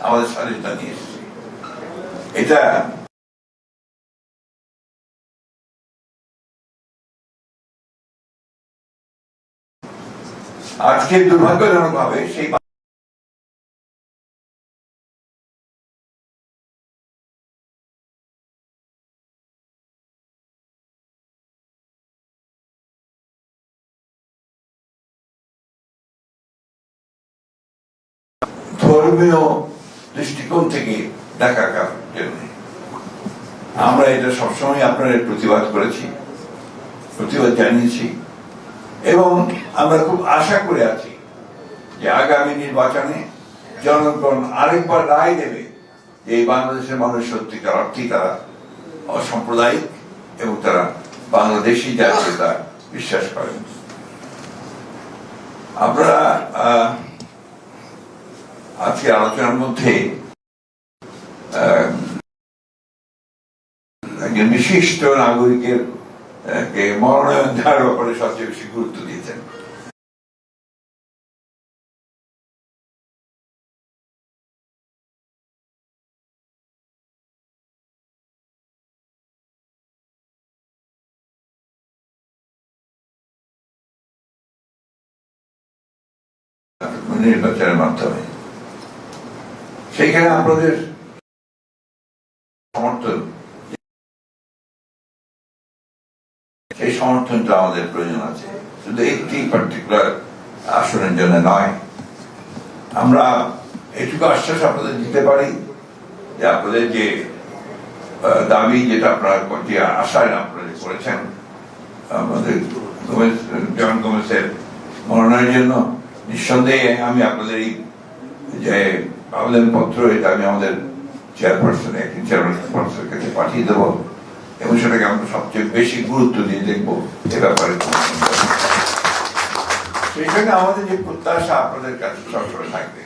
আমাদের স্বাধীনতা নিয়ে এসেছি। এটা আজকে দুর্ভাগ্যজনক ভাবে সেই ধর্মীয় দৃষ্টিকোণ থেকে দেখার জন্য? আমরা এটা সবসময় আপনাদের প্রতিবাদ করেছি, প্রতিবাদ জানিয়েছি, এবং আমরা খুব আশা করে আছি যে আগামী নির্বাচনে জনগণ আরেকবার রায় দেবে যে এই বাংলাদেশের মানুষ সত্যিকার অর্থেই তারা অসাম্প্রদায়িক এবং তারা বাংলাদেশি জাতীয়তা বিশ্বাস করেন। আমরা আজকে আলোচনার মধ্যে একজন বিশিষ্ট নাগরিকের মনোনয়ন দেওয়ার ব্যাপারে সবচেয়ে বেশি গুরুত্ব দিয়েছেন। নির্বাচনের মাধ্যমে। সেইখানে আপনাদের সমর্থন। সেই সমর্থনটা আমাদের প্রয়োজন আছে। শুধু একটি পার্টিকুলার আসনের জন্য নয়। আমরা এটুকু আশ্বাস আপনাদের দিতে পারি যে আপনাদের যে দাবি যেটা আপনারা যে আশায় আপনারা করেছেন, আমাদের জন গোমেজের মনোনয়নের জন্য, নিঃসন্দেহে আমি আপনাদের এই যে আবেদন পত্র এটা আমি আমাদের চেয়ারপারসন একটি চেয়ারপারসনের কাছে পাঠিয়ে দেবো এবং সেটাকে আমরা সবচেয়ে বেশি গুরুত্ব দিয়ে দেখব এ ব্যাপারে। সঙ্গে আমাদের যে প্রত্যাশা আপনাদের কাছে সবসময় থাকবে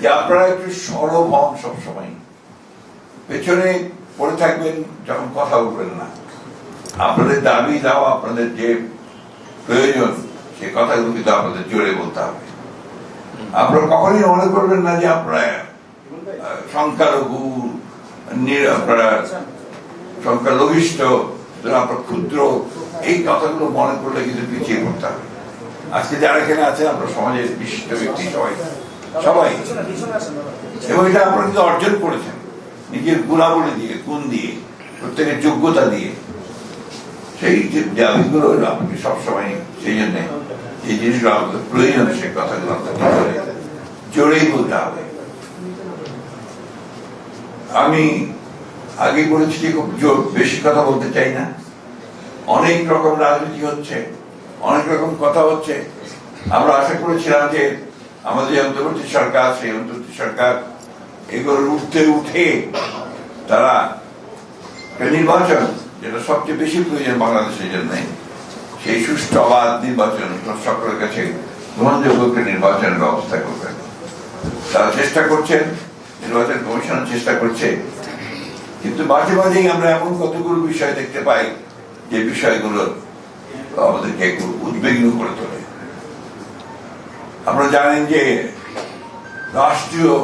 যে আপনারা একটু সরব হন সবসময়। পেছনে পড়ে থাকবেন যখন কথা বলবেন না। আপনাদের দাবি দাও আপনাদের যে প্রয়োজন, সে কথাগুলো কিন্তু আপনাদের জোরে বলতে হবে। আপনারা কখনই মনে করবেন না যে আপনারা সংখ্যালঘু নির- আপনারা সংখ্যালঘিষ্ঠ আপনার ক্ষুদ্র, এই কথাগুলো মনে করলে কিন্তু পিছিয়ে পড়তে হবে। আজকে যারা এখানে আছে আমরা সমাজের বিশিষ্ট ব্যক্তি, সবাই। সবাই। এবং এটা আপনারা কিন্তু অর্জন করেছেন। নিজের গুণাবলী দিয়ে, গুণ দিয়ে, প্রত্যেকের যোগ্যতা দিয়ে। সেই যে দাবিগুলো আপনাকে সবসময় সেই জন্য। এই জিনিসগুলো আমাদের প্রয়োজন সে কথাগুলো জোরে জোরেই বলতে হবে আমি আগে বলেছি যে খুব জোর বেশি কথা বলতে চাই না অনেক রকম রাজনীতি হচ্ছে অনেক রকম কথা হচ্ছে আমরা আশা করেছিলাম যে আমাদের যে অন্তর্বর্তী সরকার সেই অন্তর্বর্তী সরকার এগুলোর উঠতে উঠে তারা নির্বাচন যেটা সবচেয়ে বেশি প্রয়োজন বাংলাদেশের জন্য সেই নির্বাচন সকলের কাছে ব্যবস্থা করবেন। তারা চেষ্টা করছেন, নির্বাচন কমিশন চেষ্টা করছে। কিন্তু মাঝে মাঝেই আমরা এমন কতগুলো বিষয় দেখতে পাই, যে বিষয়গুলো আমাদেরকে উদ্বিগ্ন করে তোলে। আমরা জানেন যে রাষ্ট্রীয়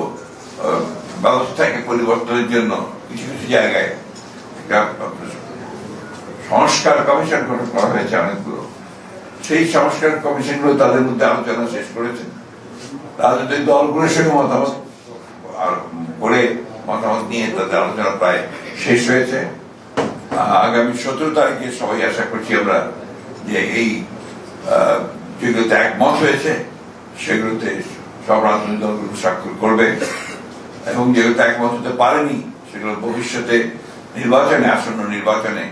ব্যবস্থাকে পরিবর্তনের জন্য কিছু কিছু জায়গায় সংস্কার কমিশন গঠন করা হয়েছে অনেকগুলো। সেই সংস্কার কমিশনগুলো তাদের মধ্যে আলোচনা শেষ করেছেন রাজনৈতিক দলগুলোর সঙ্গে মতামত করে মতামত নিয়ে তাদের আলোচনা প্রায় শেষ হয়েছে। আগামী সতেরো তারিখে সবাই আশা করছি আমরা যে এই যেগুলোতে একমত হয়েছে, সেগুলোতে সব রাজনৈতিক দলগুলো স্বাক্ষর করবে। এবং যেগুলোতে একমত হতে পারেনি, সেগুলো ভবিষ্যতে নির্বাচনে, আসন্ন নির্বাচনে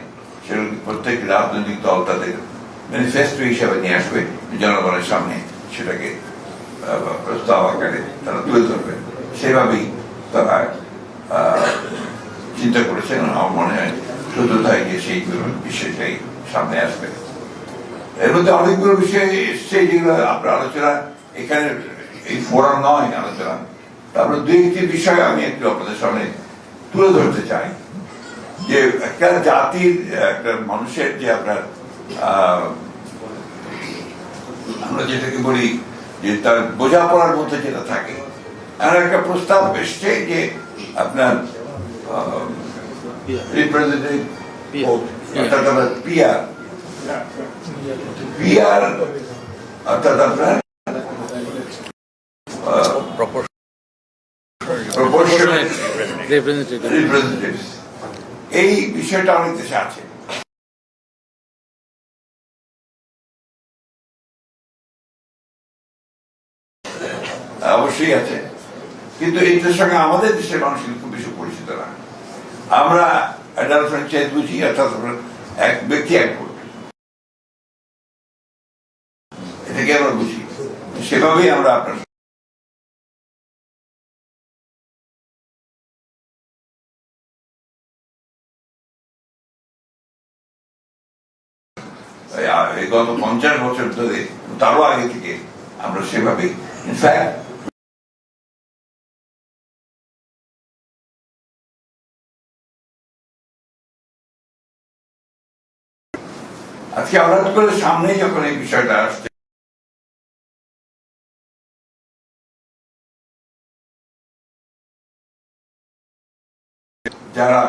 সেগুলো প্রত্যেক রাজনৈতিক দল তাদের ম্যানিফেস্টো হিসাবে নিয়ে আসবে জনগণের সামনে সেটাকে প্রস্তাব আকারে তারা তুলে ধরবে সেভাবেই তারা চিন্তা করেছে আমার মনে হয় শুদ্ধতায় গিয়ে সেইগুলো বিষয়টাই সামনে আসবে এর মধ্যে অনেকগুলো বিষয় এসছে যেগুলো আপনার আলোচনা এখানে এই ফোরাম নয় আলোচনা তারপরে দুই একটি বিষয় আমি একটু আপনাদের সামনে তুলে ধরতে চাই যে একটা জাতির একটা মানুষের যে আপনার আমরা যেটাকে বলি যে তার বোঝাপড়ার মধ্যে যেটা থাকে আর একটা প্রস্তাব এসছে যে আপনার রিপ্রেজেন্টেটিভ অর্থাৎ আপনার পিআর পিআর অর্থাৎ আপনার প্রপোর্শনাল representative. এই বিষয়টা অনেক দেশে আছে। অবশ্যই আছে। কিন্তু এটার সঙ্গে আমাদের দেশের মানুষ কিন্তু খুব বেশি পরিচিত না। আমরা অ্যাডাল্ট বুঝি, অর্থাৎ এক ব্যক্তি এক ভোট। এটাকে আমরা বুঝি। সেভাবেই আমরা আপনার গত পঞ্চাশ বছর ধরে তারও আগে থেকে আমরা সেভাবে আজকে হঠাৎ করে সামনে যখন এই বিষয়টা আসছে, যারা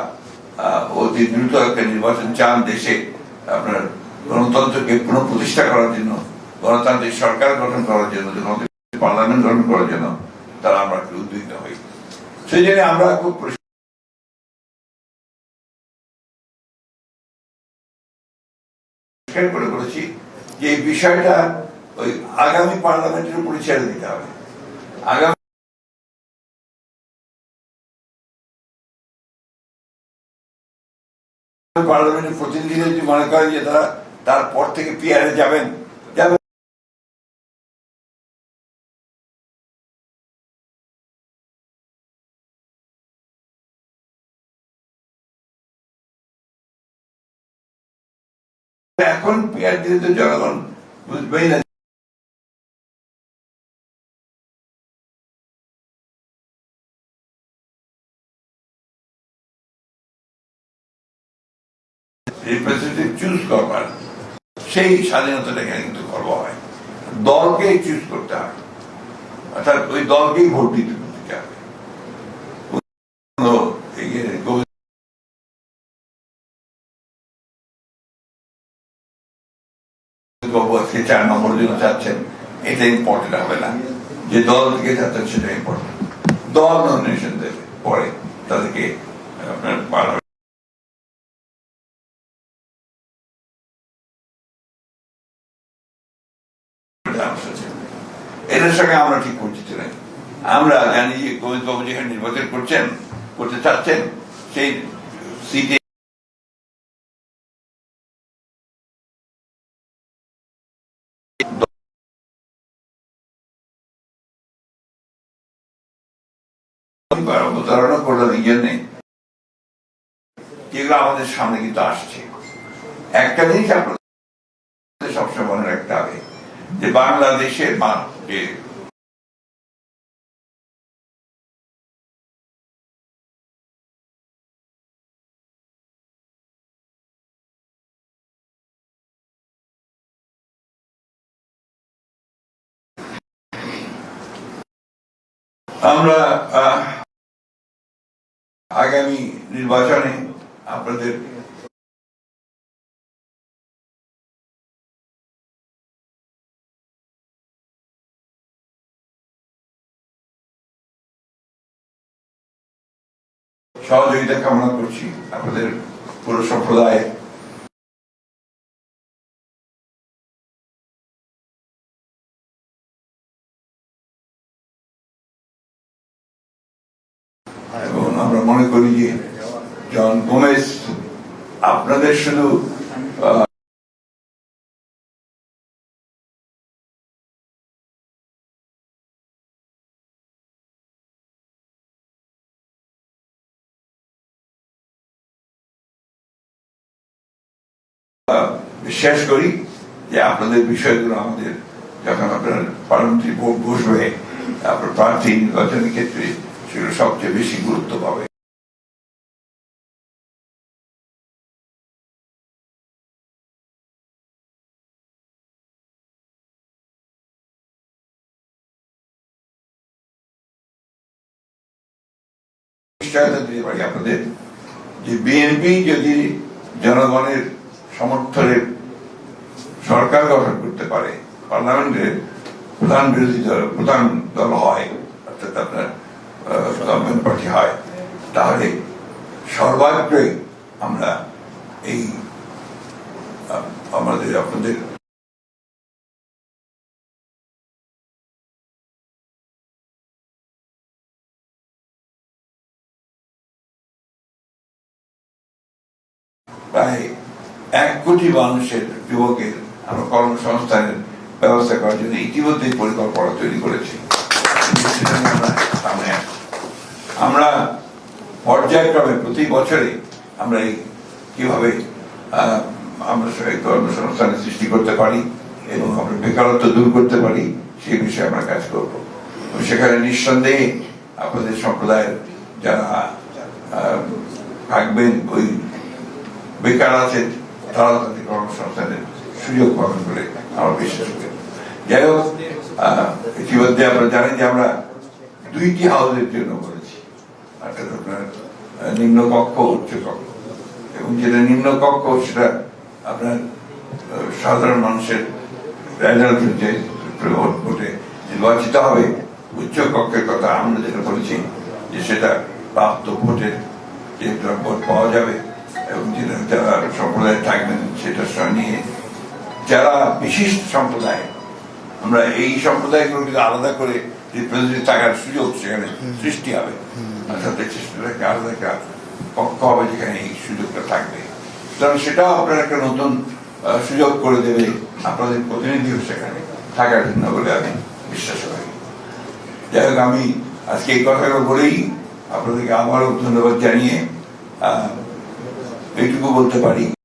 অতি দ্রুত একটা নির্বাচন চান দেশে, আপনার গণতন্ত্রকে পুনঃপ্রতিষ্ঠা করার জন্য, গণতান্ত্রিক সরকার গঠন করার জন্য, গণতান্ত্রিক পার্লামেন্ট গঠন করার জন্য তারা আমরা একটু উদ্বিগ্ন হই সেই জন্য আমরা খুব করে বলেছি যে এই বিষয়টা ওই আগামী পার্লামেন্টের উপরে ছেড়ে দিতে হবে। আগামী পার্লামেন্টের প্রতিনিধিরা যদি মনে করেন যে তারা তারপর থেকে পিয়ারে যাবেন। এখন পিয়ার দিলে তো জনগণ বুঝবেই না। রিপ্রেজেন্টেটিভ চুজ করবার। সেই স্বাধীনতাটা এখানে কিন্তু গর্ব হয়। দলকে চুজ করতে হয় অর্থাৎ ওই দলকেই ভোট দিতে চার নম্বর জন্য চাচ্ছেন এটা ইম্পর্টেন্ট হবে না। যে দল থেকে যাচ্ছেন, সেটা ইম্পর্টেন্ট দল নমিনেশন দেবে। পরে তাদেরকে, আপনার এটার সঙ্গে আমরা ঠিক পরিচিত নাই আমরা জানি যে গোবিন্দ বাবু যেখানে নির্বাচন করছেন, করতে চাচ্ছেন, সেই সিটে অবতারণা জন্যে। যেগুলো আমাদের সামনে কিন্তু আসছে। একটা জিনিস আপনাদের সবসময় মনে রাখতে হবে, যে বাংলাদেশের মা- যে আমরা আহ, আগামী নির্বাচনে আপনাদের সহযোগিতা কামনা করছি আপনাদের পুরো সম্প্রদায়। এবং আমরা মনে করি যে জন গোমেজ আপনাদের শুধু বিশ্বাস করি যে আপনাদের বিষয়গুলো আমাদের যখন আপনার পার্লামেন্টারি বোর্ড বসবে আপনার প্রার্থী নির্বাচনের ক্ষেত্রে সেগুলো সবচেয়ে বেশি গুরুত্ব পাবে। আপনাদের যে বিএনপি যদি জনগণের সমর্থনে সরকার গঠন করতে পারে। পার্লামেন্টের প্রধান বিরোধী দল, প্রধান দল হয় আপনার পার্টি হয়। তাহলে সর্বাগ্রে আমরা এই আমাদের আপনাদের প্রায় এক কোটি মানুষের, যুবকের আমরা কর্মসংস্থানের ব্যবস্থা করার জন্য ইতিমধ্যেই পরিকল্পনা তৈরি করেছি। আমরা পর্যায়ক্রমে প্রতি বছরে আমরা এই কীভাবে আমরা কর্মসংস্থানের সৃষ্টি করতে পারি এবং আমরা বেকারত্ব দূর করতে পারি, সেই বিষয়ে আমরা কাজ করব। সেখানে নিঃসন্দেহে আপনাদের সম্প্রদায়ের যারা থাকবেন, ওই বেকার আছেন তারা তাদের কর্মসংস্থানের সুযোগ পাবেন বলে আমার বিশ্বাস করি। যাই হোক ইতিমধ্যে আপনারা জানেন যে আমরা দুইটি হাউসের জন্য বলেছি নিম্ন কক্ষ উচ্চ কক্ষ। এবং যেটা নিম্ন কক্ষ, সেটা আপনার সাধারণ মানুষের রেজাল্ট ভোটে নির্বাচিত হবে। উচ্চ কক্ষের কথা আমরা যেটা বলেছি, যে সেটা প্রাপ্ত ভোটের যে ভোট পাওয়া যাবে এবং যেটা সম্প্রদায় থাকবেন, সেটা নিয়ে যারা বিশিষ্ট সম্প্রদায় আমরা এই সম্প্রদায়গুলোকে আলাদা করে রিপ্রেজেন্টেটিভ থাকার সুযোগ সেখানে সৃষ্টি হবে। অর্থাৎ সেটাকে আলাদা একটা পক্ষ হবে যেখানে এই সুযোগটা থাকবে। সুতরাং সেটাও আপনার একটা নতুন সুযোগ করে দেবে আপনাদের প্রতিনিধিও সেখানে থাকার জন্য বলে আমি বিশ্বাস করি। যাই হোক আমি আজকে এই কথাগুলো বলেই আপনাদেরকে আবারও ধন্যবাদ জানিয়ে এইটুকু বলতে পারি।